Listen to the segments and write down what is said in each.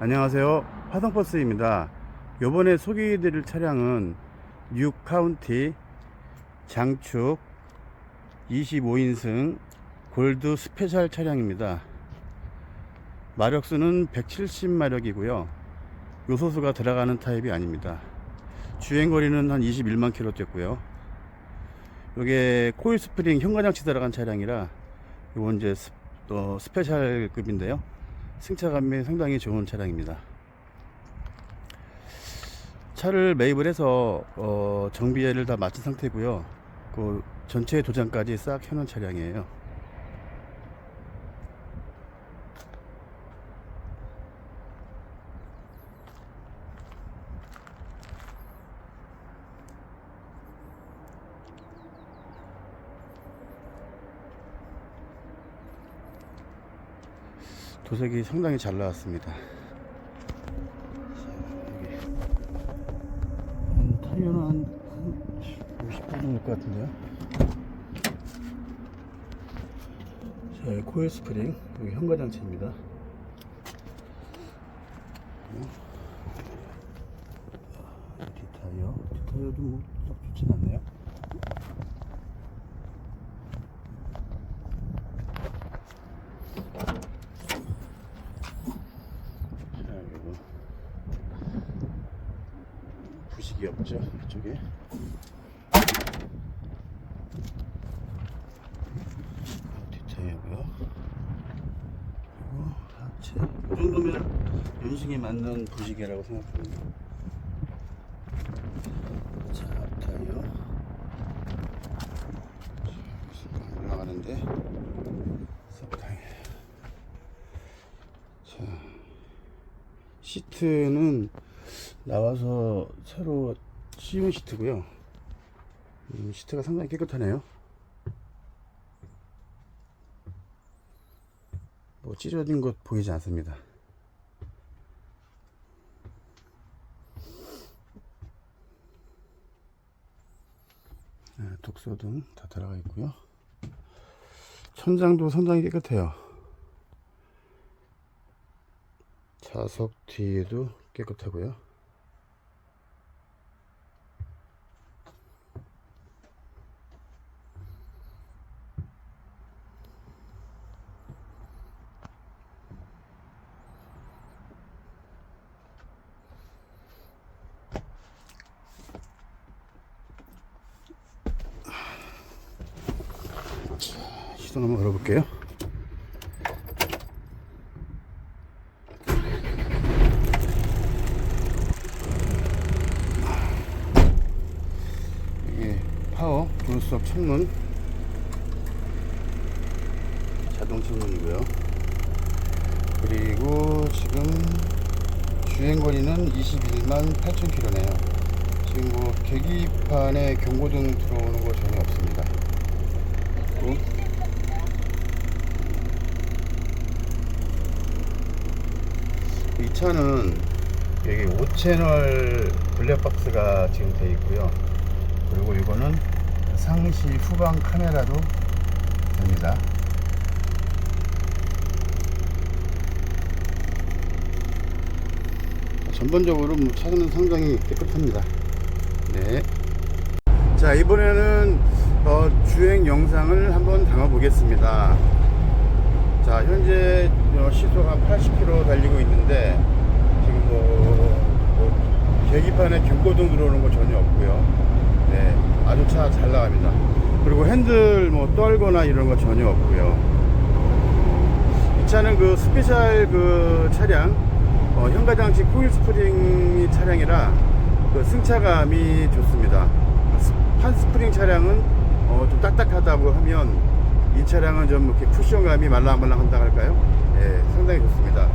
안녕하세요. 화성버스입니다. 요번에 소개해드릴 차량은 뉴 카운티 장축 25인승 골드 스페셜 차량입니다. 마력수는 170마력이고요. 요소수가 들어가는 타입이 아닙니다. 주행거리는 한 21만 킬로 뛰었고요. 이게 코일 스프링 현관장치 들어간 차량이라 이건 이제 스, 어, 스페셜급인데요. 승차감이 상당히 좋은 차량입니다. 차를 매입을 해서 어, 정비를 다 마친 상태고요. 그 전체 도장까지 싹 해놓은 차량이에요. 도색이 상당히 잘 나왔습니다. 타이어는 한 50분 정도 것 같은데요. 자, 여기 코일 스프링, 여기 현관장치입니다. 아, 뒷타이어, 뒷타이어도 뭐 딱 좋진 않네요. 자, 이거 부식이 없죠? 이쪽에. 뒷타이어고요. 그리고 하체. 이 정도면 연식에 맞는 부식이라고 생각합니다. 올라가는데 서타이어. 자 시트는 나와서 새로 씌운 시트고요. 음, 시트가 상당히 깨끗하네요. 뭐 찢어진 것 보이지 않습니다. 네, 독소등 다 들어가 있고요. 천장도 상당히 깨끗해요. 좌석 뒤에도 깨끗하고요. 시동 한번 걸어볼게요. 이게 파워 브루스업 창문. 자동 창문이고요. 그리고 지금 주행 거리는 21만 8천 킬로네요. 지금 뭐 계기판에 경고등 들어오는 거 전혀 없습니다. 그리고 이 차는 여기 5채널 블랙박스가 지금 되어 있고요 그리고 이거는 상시 후방 카메라도 됩니다. 전반적으로 뭐 차는 상당히 깨끗합니다. 네. 자 이번에는 어, 주행 영상을 한번 담아 보겠습니다. 자 현재 어, 시속 한 80km 달리고 있는데 지금 뭐, 뭐 계기판에 경고등 들어오는 거 전혀 없고요. 네, 아주 차 잘 나갑니다. 그리고 핸들 뭐 떨거나 이런 거 전혀 없고요. 이 차는 그 스페셜 그 차량, 어, 현가장치 코일 스프링 차량이라 그 승차감이 좋습니다. 스- 판 스프링 차량은 어, 좀 딱딱하다고 하면 이 차량은 좀 이렇게 쿠션감이 말랑말랑 한다 할까요? 예, 상당히 좋습니다.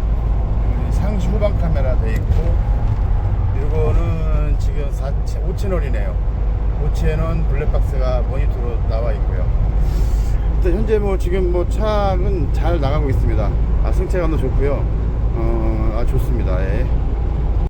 상시 후방 카메라 돼 있고 이거는 지금 4, 5채널이네요. 5채널 블랙박스가 모니터로 나와 있고요. 일단 현재 뭐 지금 뭐 차는 잘 나가고 있습니다. 아, 승차감도 좋고요. 어, 아, 좋습니다. 예.